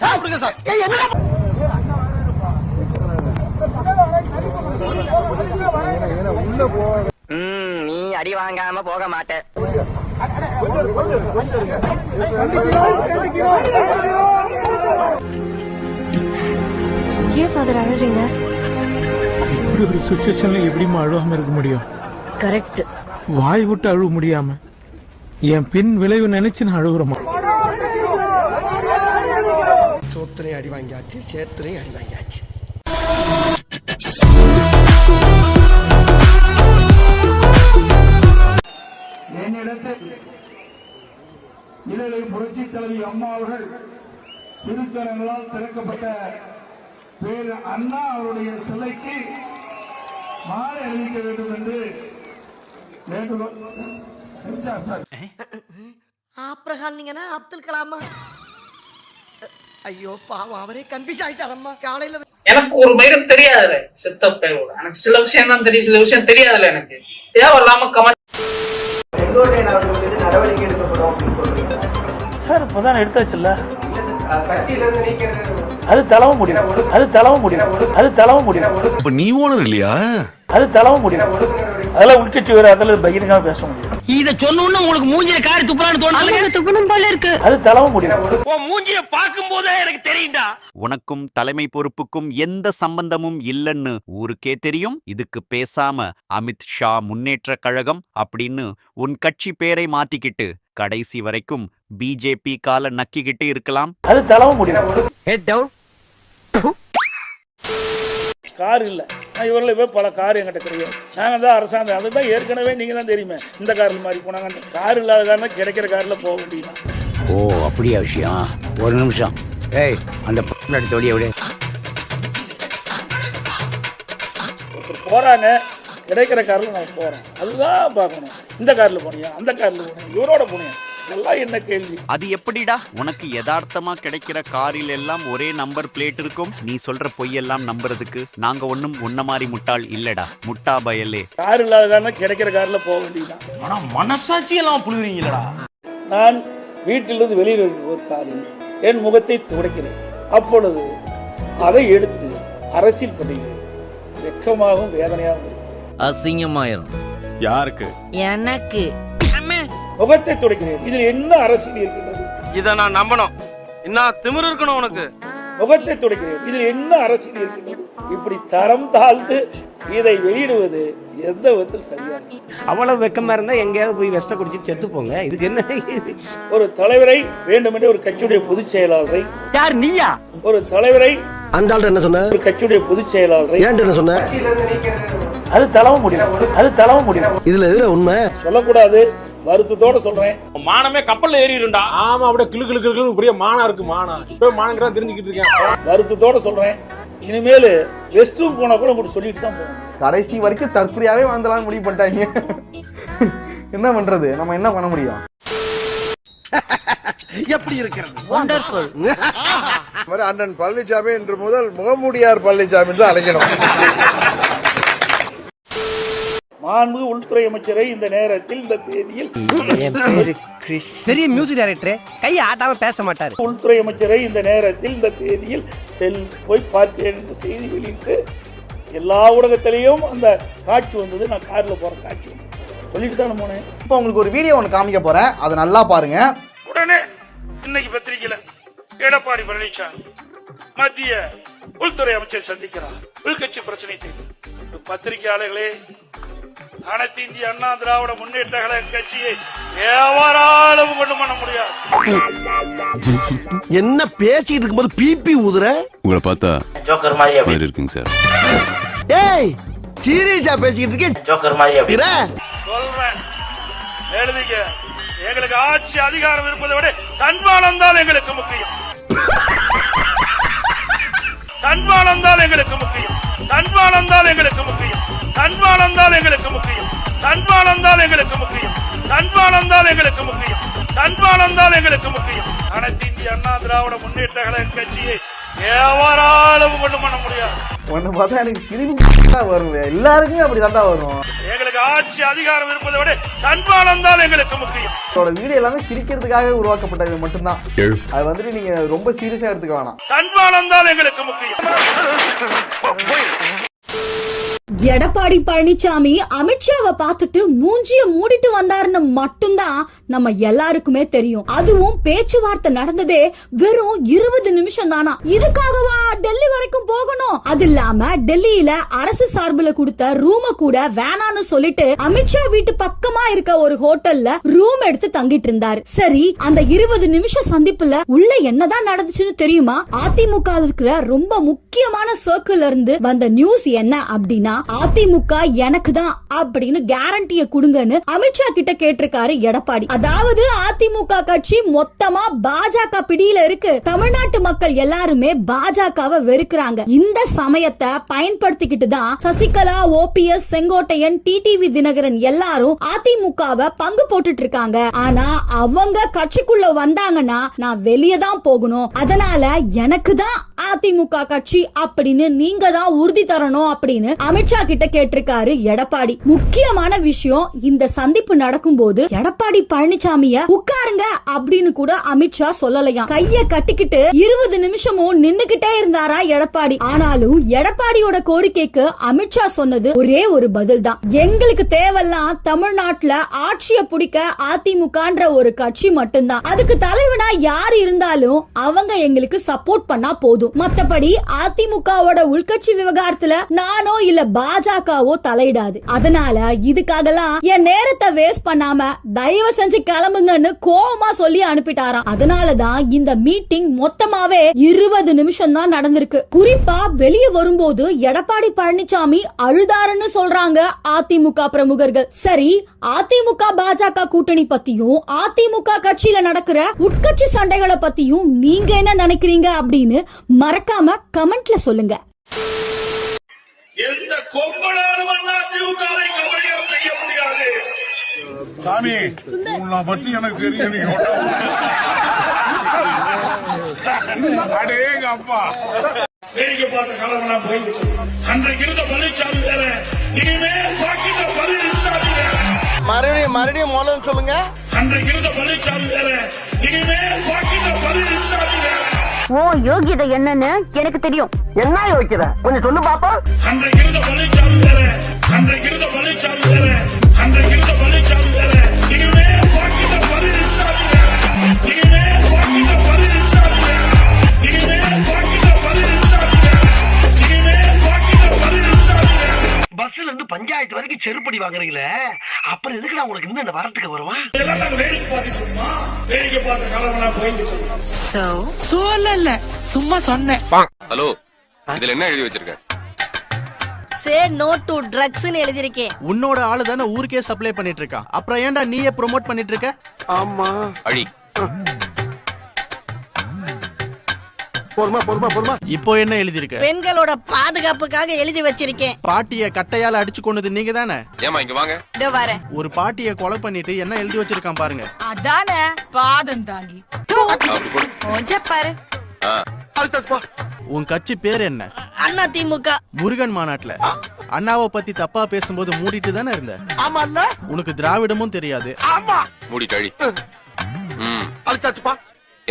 சாப்பிடுங்க சார். ஏய், என்னடா? ம், நீ அடி வாங்காம போக மாட்ட. ஏன் ஃபாதர் அழறீங்க? இப்படி ஒரு சுச்சுவேஷன்ல எப்படிம்மா அழுவாம இருக்க முடியும்? கரெக்ட் வாய் விட்டு அழுவ முடியாம என் பின் விளைவு நினைச்சு நான் அழுகுறேம்மா. சோத்திரையும் அடி வாங்கியாச்சு சேத்திரையும் அடி வாங்கியாச்சு என்னிடத்தில் இலங்கை புரட்சி தலைவி அம்மா அவர்கள் திருக்கரங்களால் திறக்கப்பட்ட பேர் அண்ணா அவருடைய சிலைக்கு மாலை அணிவிக்க வேண்டும் என்று வேண்டுகோள் ஆப்ரஹாம் நீங்கன்னா அப்துல் கலாமா. ஐயோ பாவம் அவரே கன்ஃபியூஸ் ஆயிட்டாரம்மா காலையில எனக்கு ஒரு மயிரும் தெரியாதுல சித்தப்பையோட. எனக்கு சில விஷயம் தான் தெரியும் சில விஷயம் தெரியாதுல எனக்கு. தேவையில்லாம கமெண்ட் சார் இப்பதான் எடுத்தாச்சுல்ல அது தளவ முடியும். அது தளவ முடியும். அது தளவ முடியும். இப்ப நீ ஓனர் இல்லையா அது தளவ முடியும் அதெல்லாம் உள்கட்சி வேற அதில் பகிரங்கமா பேச முடியும் இத சொன்னோன்னு உங்களுக்கு மூஞ்சில காரி துப்புறான்னு தோணுது துப்பணும் போல இருக்கு. அது தளவ முடியும். உன் மூஞ்சிய பாக்கும் போதே எனக்கு தெரியும்டா. உனக்கும் தலைமை பொறுப்புக்கும் எந்த சம்பந்தமும் இல்லைன்னு ஊருக்கே தெரியும். இதுக்கு பேசாம அமித் ஷா முன்னேற்ற கழகம் அப்படின்னு உன் கட்சி பேரை மாத்திக்கிட்டு கடைசி வரைக்கும் பிஜேபி கால நக்கிக்கிட்டு இருக்கலாம். அது தளவ முடியும். Head down. கார் இல்ல. நான் இவரில் போய் பல கார் என்கிட்ட கிடையாது. நாங்கள் தான் அரசாங்கம் அதுதான் ஏற்கனவே நீங்க தான் தெரியுமே இந்த காரில் மாதிரி போனாங்க. அந்த கார் இல்லாத காரணம் கிடைக்கிற காரில் போக முடியுமா? ஓ அப்படியா விஷயம். ஒரு நிமிஷம். ஏய் அந்த வெளியே விடு. ஒருத்தர் போறாங்க கிடைக்கிற காரில் நான் போறேன். அதுதான் பார்க்கணும். இந்த காரில் போனியா? அந்த காரில் போனேன் இவரோட போனியா? இதெல்லாம் என்ன கேள்வி? அது எப்படிடா? உனக்கு யதார்த்தமா கிடைக்கிற காரில் எல்லாம் ஒரே நம்பர் பிளேட் இருக்கும்? நீ சொல்ற பொய்யெல்லாம் நம்புறதுக்கு நாங்க ஒண்ணும் உன்ன மாதிரி முட்டாள் இல்லடா. முட்டா பயலே. கார் இல்லாத காரணம் கிடைக்கிற காரில் போக வேண்டியதுதான். ஆனா மனசாட்சி எல்லாம் புழுகுறீங்களடா நான் வீட்டிலிருந்து வெளியில் ஒரு காரில் என் முகத்தை துடைக்கிறேன். அப்பொழுது அதை எடுத்து அரசியல் பண்ணுகிறேன் வெக்கமாகவும் வேதனையாகவும் அசிங்கமாயிரும். யாருக்கு? எனக்கு. முகத்தை துடைக்கிறேன். இதில் என்ன அரசியல் இருக்கின்றது? இத நான் நம்பணும். என்ன திமிரு இருக்கணும் உனக்கு. முகத்தை துடைக்கிறேன். இதில் என்ன அரசியல் இருக்கின்றது? இப்படி தரம் தாழ்ந்து இதை வெளியிடுவது எந்த விதத்தில் சரியாக அவ்வளவு வெக்கமா இருந்தா எங்கேயாவது போய் விஷத்தை குடிச்சிட்டு செத்து போங்க. இதுக்கு என்ன? ஒரு தலைவரை வேண்டுமென்றே ஒரு கட்சியுடைய பொதுச் செயலாளரை யார் நீயா? ஒரு தலைவரை அந்த என்ன சொன்ன? ஒரு கட்சியுடைய பொதுச் செயலாளரை ஏன்ட்ட என்ன சொன்ன? அது தளவ முடியும். அது தளவ முடியும். இதுல எதுல உண்மை? சொல்லக்கூடாது. வருத்தத்தோட சொல்றேன். மானமே கப்பல்ல ஏறிடும்டா. ஆமா அப்படியே கிளு கிளு கிளு பெரிய மானா இருக்கு மானா. இப்ப மானங்கிறா தெரிஞ்சுக்கிட்டு இருக்கேன் வருத்தத்தோட சொல்றேன். இனிமேல் ரெஸ்ட் ரூம் போனா கூட உங்களுக்கு சொல்லிட்டு தான் போகணும். கடைசி வரைக்கும் தற்கொலையாவே வாழ்ந்தலாம்னு முடிவு பண்ணிட்டாங்க. என்ன பண்றது? நம்ம என்ன பண்ண முடியும்? எப்படி இருக்கிறது? வண்டர்ஃபுல் அண்ணன் பழனிசாமி என்று முதல் முகமூடியார் பழனிசாமி தான் அழைக்கணும். மாண்பு உள்துறை அமைச்சரை இந்த நேரத்தில் இந்த தேதியில் பெரிய மியூசிக் டைரக்டர் கையை ஆட்டாம பேச மாட்டாரு. உள்துறை அமைச்சரை இந்த நேரத்தில் இந்த தேதியில் செல் போய் பார்த்தேன் என்ற செய்தி வெளியிட்டு எல்லா ஊடகத்திலையும் அந்த காட்சி வந்தது. நான் காரில் போற காட்சி சொல்லிட்டு தான் போனேன். இப்போ உங்களுக்கு ஒரு வீடியோ ஒன்று காமிக்க போறேன். அதை நல்லா பாருங்க. உடனே இன்னைக்கு பத்திரிகையில எடப்பாடி பழனிசாமி மத்திய உள்துறை அமைச்சர் சந்திக்கிறார். உள்கட்சி பிரச்சனை தீர்வு பத்திரிகையாளர்களே அனைத்து இந்திய அண்ணா திராவிட முன்னேற்ற கழக கட்சியை எவராலும் கொண்டு பண்ண முடியாது. என்ன பேசிட்டு இருக்கும்போது பிபி ஊதுற? உங்களை பார்த்தா ஜோக்கர் மாதிரி மாதிரி இருக்குங்க சார். ஏய் சீரியஸா பேசிக்கிட்டு இருக்கேன் ஜோக்கர் மாதிரி சொல்றேன். எழுதிக்க. எங்களுக்கு ஆட்சி அதிகாரம் இருப்பதை விட தன்மானம் தான் எங்களுக்கு முக்கியம். தன்மானம் தான் எங்களுக்கு முக்கியம். எங்களுக்கு முக்கியம். தன்மானம் தான் எங்களுக்கு முக்கியம். தன்மானம் தான் எங்களுக்கு முக்கியம். அனைத்து இந்திய அண்ணா திராவிட முன்னேற்ற கழக கட்சியை எவராலும் கொண்டு பண்ண முடியாது. உன்னை பார்த்தா எனக்கு சிரிப்பு வரும். எல்லாருக்குமே அப்படி தாண்டா வரும். எங்களுக்கு ஆட்சி அதிகாரம் இருப்பதை விட தன்மானம் தான் எங்களுக்கு முக்கியம். இதோட வீடியோ எல்லாமே சிரிக்கிறதுக்காக உருவாக்கப்பட்டது மட்டும்தான். அது வந்துட்டு நீங்க ரொம்ப சீரியஸா எடுத்துக்க வேணாம். தன்மானம் தான் எங்களுக்கு முக்கியம். எடப்பாடி பழனிசாமி அமித்ஷாவை பார்த்துட்டு மூஞ்சிய மூடிட்டு வந்தாருன்னு மட்டும்தான் நம்ம எல்லாருக்குமே தெரியும். அதுவும் பேச்சுவார்த்தை நடந்ததே வெறும் இருபது நிமிஷம் தானா? இதுக்காகவா டெல்லி வரைக்கும் போகணும்? அது இல்லாம டெல்லியில அரசு சார்புல கொடுத்த ரூம கூட வேணான்னு சொல்லிட்டு அமித்ஷா வீட்டு பக்கமா இருக்க ஒரு ஹோட்டல்ல ரூம் எடுத்து தங்கிட்டு இருந்தாரு. சரி அந்த இருபது நிமிஷம் சந்திப்புல உள்ள என்னதான் நடந்துச்சுன்னு தெரியுமா? அதிமுக இருக்கிற ரொம்ப முக்கியமான சர்க்கிள்ல இருந்து வந்த நியூஸ் என்ன அப்படின்னா அதிமுக எனக்கு தான் அப்படின்னு கேரண்டிய கொடுங்கன்னு அமித்ஷா கிட்ட கேட்டிருக்காரு எடப்பாடி. அதாவது அதிமுக கட்சி மொத்தமா பாஜக பிடியில இருக்கு. தமிழ்நாட்டு மக்கள் எல்லாருமே பாஜகவை வெறுக்கிறாங்க. இந்த சமயத்தை பயன்படுத்திக்கிட்டு தான் சசிகலா ஓபிஎஸ் செங்கோட்டையன் டிடிவி தினகரன் எல்லாரும் அதிமுகவை பங்கு போட்டுட்டு இருக்காங்க. ஆனா அவங்க கட்சிக்குள்ள வந்தாங்கன்னா நான் வெளியே தான் போகணும். அதனால எனக்கு தான் அதிமுக கட்சி அப்படின்னு நீங்க தான் உறுதி தரணும் அப்படின்னு அமித்ஷா கிட்ட கேட்டிருக்காரு எடப்பாடி. முக்கியமான விஷயம் இந்த சந்திப்பு நடக்கும் போது எடப்பாடி பழனிசாமிய உட்காருங்க அப்படின்னு கூட அமித்ஷா சொல்லலையாம் கைய கட்டிக்கிட்டு இருபது நிமிஷமும் நின்னுகிட்டே இருந்தாரா எடப்பாடி? ஆனாலும் எடப்பாடியோட கோரிக்கைக்கு அமித்ஷா சொன்னது ஒரே ஒரு பதில் தான் எங்களுக்கு தேவையெல்லாம் தமிழ்நாட்டுல ஆட்சிய பிடிக்க அதிமுகன்ற ஒரு கட்சி மட்டும்தான். அதுக்கு தலைவனா யார் இருந்தாலும் அவங்க எங்களுக்கு சப்போர்ட் பண்ணா போதும். மத்தபடி அதிமுகவோட உள்கட்சி விவகாரத்துல நானோ இல்ல பாஜகவோ தலையிடாது. அதனால இதுக்காகலாம் என் நேரத்தை வேஸ்ட் பண்ணாம தயவு செஞ்சு கிளம்புங்கன்னு கோவமா சொல்லி அனுப்பிட்டாராம். அதனாலதான் இந்த மீட்டிங் மொத்தமாவே இருபது நிமிஷம் தான் நடந்திருக்கு. குறிப்பா வெளியே வரும்போது எடப்பாடி பழனிசாமி அழுதாருன்னு சொல்றாங்க அதிமுக பிரமுகர்கள். சரி அதிமுக பாஜக கூட்டணி பத்தியும் அதிமுக கட்சியில நடக்கிற உட்கட்சி சண்டைகளை பத்தியும் நீங்க என்ன நினைக்கிறீங்க அப்படின்னு மறக்காம கமெண்ட்ல சொல்லுங்க. எந்த கொம்பனாலும் அண்ணா திமுகவை கவனியம் செய்ய முடியாது. சாமி உன்னை பத்தி எனக்கு தெரியும் நீ அடேங்க அப்பா. வேடிக்கை பார்த்த காலமெல்லாம் போய்விட்டது அன்றைக்கு இருந்த பழனிசாமி வேற இனிமேல் பாக்கிட்ட பழனிசாமி வேற மறுபடியும் மறுபடியும் மூலம் சொல்லுங்க. அன்றைக்கு இருந்த பழனிசாமி வேற இனிமேல் பாக்கிட்ட பழனிசாமி வேற ஓ யோகியதை என்னன்னு எனக்கு தெரியும். என்ன யோசிக்கிற கொஞ்சம் சொல்லு பாப்பா. அன்றைக்கு இருந்த வேற அன்றைக்கு இருந்த வேற அன்றைக்கு இருந்த பழனிசாமி பஞ்சாயத்து வரைக்கும் செருப்படி வாங்குறீங்களே? அப்புறம் எதுக்குடா உங்களுக்கு இன்னும் இந்த வரட்டுக்கு வருவான் சொல்லல சும்மா சொன்னேன். ஹலோ இதுல என்ன எழுதி வச்சிருக்க சே நோ டு ட்ரக்ஸ்னு எழுதிருக்கேன் உன்னோட ஆளு தானே ஊருக்கே சப்ளை பண்ணிட்டு இருக்கான் அப்புறம் ஏன்டா நீயே ப்ரோமோட் பண்ணிட்டு இருக்க? ஆமா அழி. பொறுமா பொறுமா பொறுமா இப்போ என்ன எழுதிருக்க பெண்களோட பாதுகாப்புக்காக எழுதி வச்சிருக்கேன். பாட்டிய கட்டையால அடிச்சு கொண்டது நீங்க தானே ஏமா இங்க வாங்க. இதோ வரேன். ஒரு பாட்டிய கொலை பண்ணிட்டு என்ன எழுதி வச்சிருக்கான் பாருங்க. அதானே பாதம் தாங்கி. பாரு. உன் கட்சி பேர் என்ன? அண்ணா திமுக. முருகன் மாநாட்டுல. அண்ணாவை பத்தி தப்பா பேசும்போது மூடிட்டு தானே இருந்த? உனக்கு திராவிடமும் தெரியாது. மூடி கழி.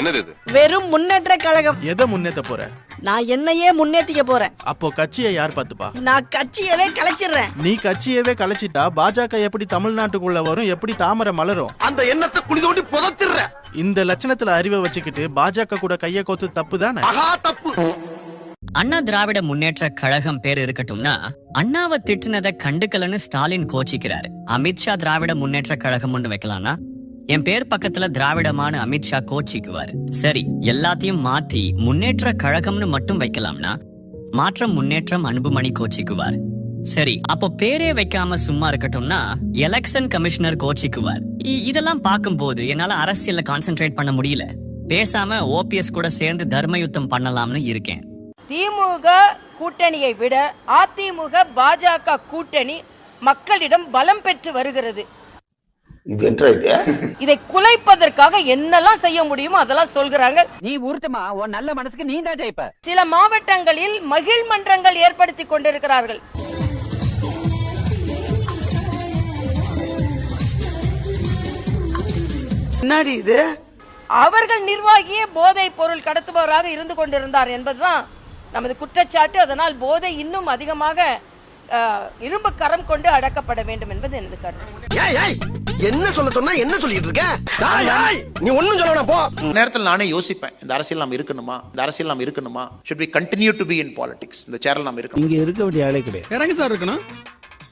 என்னது இது? வெறும் முன்னேற்ற கழகம். எதை முன்னேத்த போற? நான் என்னையே முன்னேத்திக்க போறேன். அப்போ கட்சியை யார் பாத்துப்பா நான் கட்சியவே கலைச்சிடுறேன். நீ கட்சியவே கலைச்சிட்டா பாஜக எப்படி தமிழ்நாட்டுக்குள்ள வரும் எப்படி தாமரை மலரும்? அந்த எண்ணத்தை குழி தோண்டி புதைச்சிடுற இந்த லட்சணத்துல அறிவை வச்சுக்கிட்டு பாஜக கூட கைய கோத்து தப்பு தானே மகா தப்பு. அண்ணா திராவிட முன்னேற்ற கழகம் பேர் இருக்கட்டும்னா அண்ணாவை திட்டுனதை கண்டுக்கலன்னு ஸ்டாலின் கோச்சிக்கிறாரு. அமித்ஷா திராவிட முன்னேற்ற கழகம் ஒண்ணு வைக்கலாம்னா என் பேர் பக்கத்துல திராவிடமான அமித்ஷா கோச்சிக்குவார். சரி எல்லாத்தையும் மாத்தி முன்னேற்ற கழகம்னு மட்டும் வைக்கலாம்னா மாற்றம் முன்னேற்றம் அன்புமணி கோச்சிக்குவார். சரி அப்போ பேரே வைக்காம சும்மா இருக்கட்டும்னா எலெக்ஷன் கமிஷனர் கோச்சிக்குவார். இதெல்லாம் பார்க்கும்போது என்னால அரசியல்ல கான்சென்ட்ரேட் பண்ண முடியல. பேசாம ஓபிஎஸ் கூட சேர்ந்து தர்மயுத்தம் பண்ணலாம்னு இருக்கேன். திமுக கூட்டணியை விட அதிமுக பாஜக கூட்டணி மக்களிடம் பலம் பெற்று வருகிறது. இது என்ன இது குலைப்பதற்காக என்னெல்லாம் செய்ய முடியுமோ அதெல்லாம் சொல்கிறாங்க. நீ உருட்டுமா? உன் நல்ல மனசுக்கு நீ தான் ஜெயிப்ப. சில மாவட்டங்களில் மகிழ் மன்றங்கள் ஏற்படுத்தி கொண்டிருக்கிறார்கள். என்னடி இது? அவர்கள் நிர்வாகியே போதை பொருள் கடத்துபவராக இருந்து கொண்டிருந்தார் என்பதுதான் நமது குற்றச்சாட்டு. அதனால் போதை இன்னும் அதிகமாக இரும்பு கரம் கொண்டு அடக்கப்பட வேண்டும் என்பது எனது கருத்து. என்ன சொல்ல சொன்னா என்ன சொல்லிட்டு இருக்க? நீ ஒண்ணும் சொல்லணும் போ. நேரத்தில் நானே யோசிப்பேன் இந்த அரசியல் நாம் இருக்கணுமா? இந்த அரசியல் நாம் இருக்கணுமா? Should be continue to be in politics இந்த சேரல் நாம் இருக்கணும்? இங்க இருக்க வேண்டிய ஆளே கிடையாது. இறங்க சார் இருக்கணும்.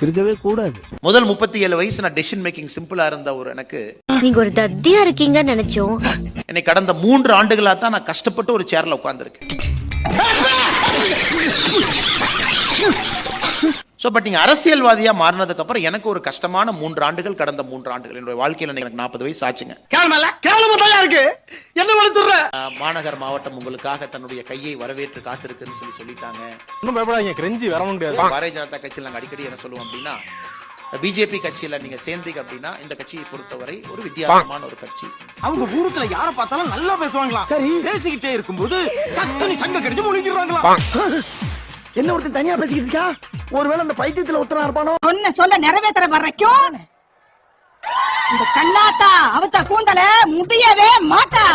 இருக்கவே கூடாது. முதல் முப்பத்தி ஏழு வயசு நான் டெசிஷன் மேக்கிங் சிம்பிளா இருந்த ஒரு எனக்கு நீங்க ஒரு தத்தியா இருக்கீங்கன்னு நினைச்சோம். என்னை கடந்த மூன்று ஆண்டுகளா தான் நான் கஷ்டப்பட்டு ஒரு சேர்ல உட்கார்ந்திருக்கேன். ஸோ பட் நீங்க அரசியல்வாதியா மாறினதுக்கு அப்புறம் எனக்கு ஒரு கஷ்டமான மூன்று ஆண்டுகள் கடந்த மூன்று ஆண்டுகள். என்னுடைய வாழ்க்கையில எனக்கு நாற்பது வயசு ஆச்சுங்க. இருக்கு? என்ன மாநகர் மாவட்டம் உங்களுக்காக தன்னுடைய கையை வரவேற்று காத்திருக்குன்னு சொல்லி சொல்லிட்டாங்க. ஒன்றும் பயப்படாதீங்க கிரெஞ்சி வர முடியாது. பாரதிய ஜனதா கட்சியில் நாங்கள் அடிக்கடி என்ன சொல்லுவோம் அப்படின்னா பிஜேபி கட்சியில நீங்க சேர்ந்தீங்க அப்படின்னா இந்த கட்சியை பொறுத்தவரை ஒரு வித்தியாசமான ஒரு கட்சி. அவங்க ஊருக்குள்ள யார பார்த்தாலும் நல்லா பேசுவாங்களா? சரி. பேசிக்கிட்டே இருக்கும்போது சட்டனி சங்க கடிச்சு முழிக்கிறாங்களா? என்ன ஒருத்தன் தனியா பேசிக்கிட்டு இருக்கா? ஒருவேளை அந்த பைத்தியத்துல ஒருத்தனா இருப்பானோ? சொன்ன சொல்ல நிறைவேற்ற வரைக்கும் இந்த கண்ணாத்தா அவத்த கூந்தல முடியவே மாட்டா.